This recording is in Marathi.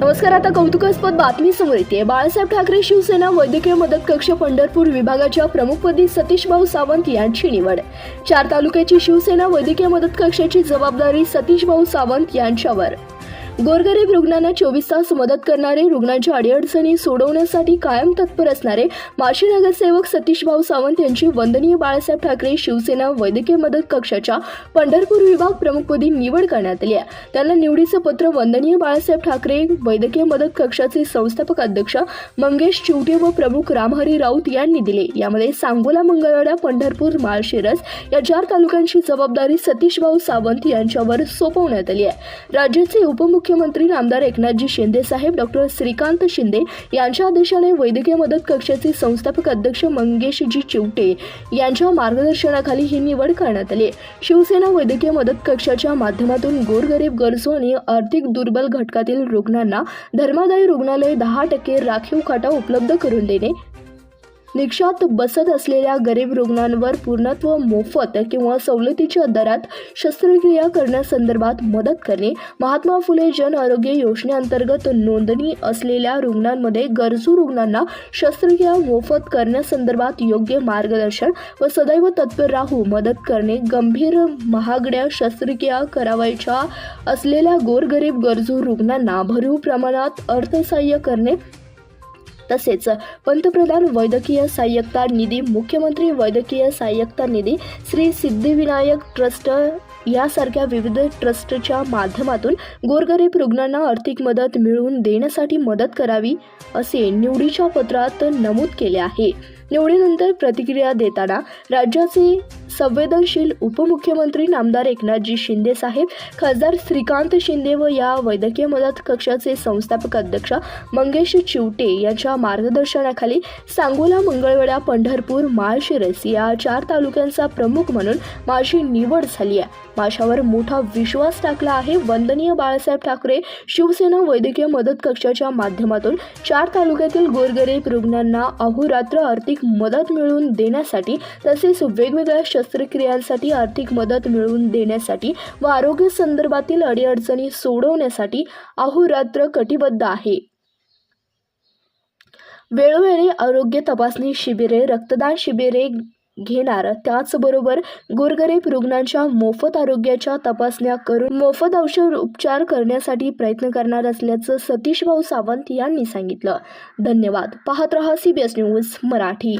नमस्कार आता कौतुकास्पद बातमी समोर येते. बाळासाहेब ठाकरे शिवसेना वैद्यकीय मदत कक्ष पंढरपूर विभागाच्या प्रमुखपदी सतीश भाऊ सावंत यांची निवड. चार तालुक्याची शिवसेना वैद्यकीय मदत कक्षाची जबाबदारी सतीश भाऊ सावंत यांच्यावर. गोरगरीब रुग्णांना चोवीस तास मदत करणारे रुग्णांच्या अडीअडचणी सोडवण्यासाठी कायम तत्पर असणारे माजी नगरसेवक सतीश भाऊ सावंत यांची वंदनीय बाळासाहेब ठाकरे शिवसेना वैद्यकीय मदत कक्षाच्या पंढरपूर विभाग प्रमुखपदी निवड करण्यात आली आहे. त्यांना निवडीचं पत्र वंदनीय बाळासाहेब ठाकरे वैद्यकीय मदत कक्षाचे संस्थापक अध्यक्ष मंगेश चिवटे व प्रमुख रामहरी राऊत यांनी दिले. यामध्ये सांगोला मंगळवेढा पंढरपूर माळशिरस या चार तालुक्यांची जबाबदारी सतीश भाऊ सावंत यांच्यावर सोपवण्यात आली आहे. राज्याचे उपमुख्यमंत्री आमदार एकनाथजी शिंदे साहेब डॉक्टर श्रीकांत शिंदे यांच्या आदेशाने वैद्यकीय मदत कक्षाचे संस्थापक अध्यक्ष मंगेशजी चिवटे यांच्या मार्गदर्शनाखाली ही निवड करण्यात आली आहे. शिवसेना वैद्यकीय मदत कक्षाच्या माध्यमातून गोरगरीब गरजू आणि आर्थिक दुर्बल घटकातील रुग्णांना धर्मादायी रुग्णालय दहा टक्के राखीव खाटा उपलब्ध करून देणे निक्षात बसत असलेल्या गरीब रुग्णांवर पूर्णत्व मोफत किंवा सवलतीच्या दरात शस्त्रक्रिया करण्यासंदर्भात मदत करणे महात्मा फुले जन आरोग्य योजनेअंतर्गत नोंदणी असलेल्या रुग्णांमध्ये गरजू रुग्णांना शस्त्रक्रिया मोफत करण्यासंदर्भात योग्य मार्गदर्शन व सदैव तत्पर राहू मदत करणे गंभीर महागड्या शस्त्रक्रिया करावायच्या असलेल्या गोरगरीब गरजू रुग्णांना भरीव प्रमाणात अर्थसहाय्य करणे तसेच पंतप्रधान वैद्यकीय सहाय्यकता निधी मुख्यमंत्री वैद्यकीय सहाय्यकता निधी श्री सिद्धिविनायक ट्रस्ट यासारख्या विविध ट्रस्टच्या माध्यमातून गोरगरीब रुग्णांना आर्थिक मदत मिळवून देण्यासाठी मदत करावी असे निवडीच्या पत्रात नमूद केले आहे. निवडीनंतर प्रतिक्रिया देताना राज्याचे संवेदनशील उपमुख्यमंत्री नामदार एकनाथजी शिंदे साहेब खासदार श्रीकांत शिंदे व या वैद्यकीय मदत कक्षाचे संस्थापक अध्यक्ष मंगेश चिवटे यांच्या मार्गदर्शनाखाली सांगोला मंगळवेढा पंढरपूर माळशिरस या चार तालुक्यांचा प्रमुख म्हणून माझी निवड झाली आहे. माझ्यावर मोठा विश्वास टाकला आहे वंदनीय बाळासाहेब ठाकरे शिवसेना वैद्यकीय मदत कक्षाच्या माध्यमातून. चार तालुक्यातील गोरगरीब रुग्णांना अहोरात्र आर्थिक मदत मिळवून देण्यासाठी तसेच वेगवेगळ्या शस्त्रक्रियांसाठी आर्थिक मदत मिळवून देण्यासाठी व आरोग्य संदर्भातील अडीअडचणी सोडवण्यासाठी अहोरात्र कटिबद्ध आहे. वेळोवेळी आरोग्य तपासणी शिबिरे रक्तदान शिबिरे घेणार. त्याचबरोबर गोरगरीब रुग्णांच्या मोफत आरोग्याच्या तपासण्या करून मोफत औषध उपचार करण्यासाठी प्रयत्न करणार असल्याचं सतीश भाऊ सावंत यांनी सांगितलं. धन्यवाद. पाहत रहा C B S news Marathi.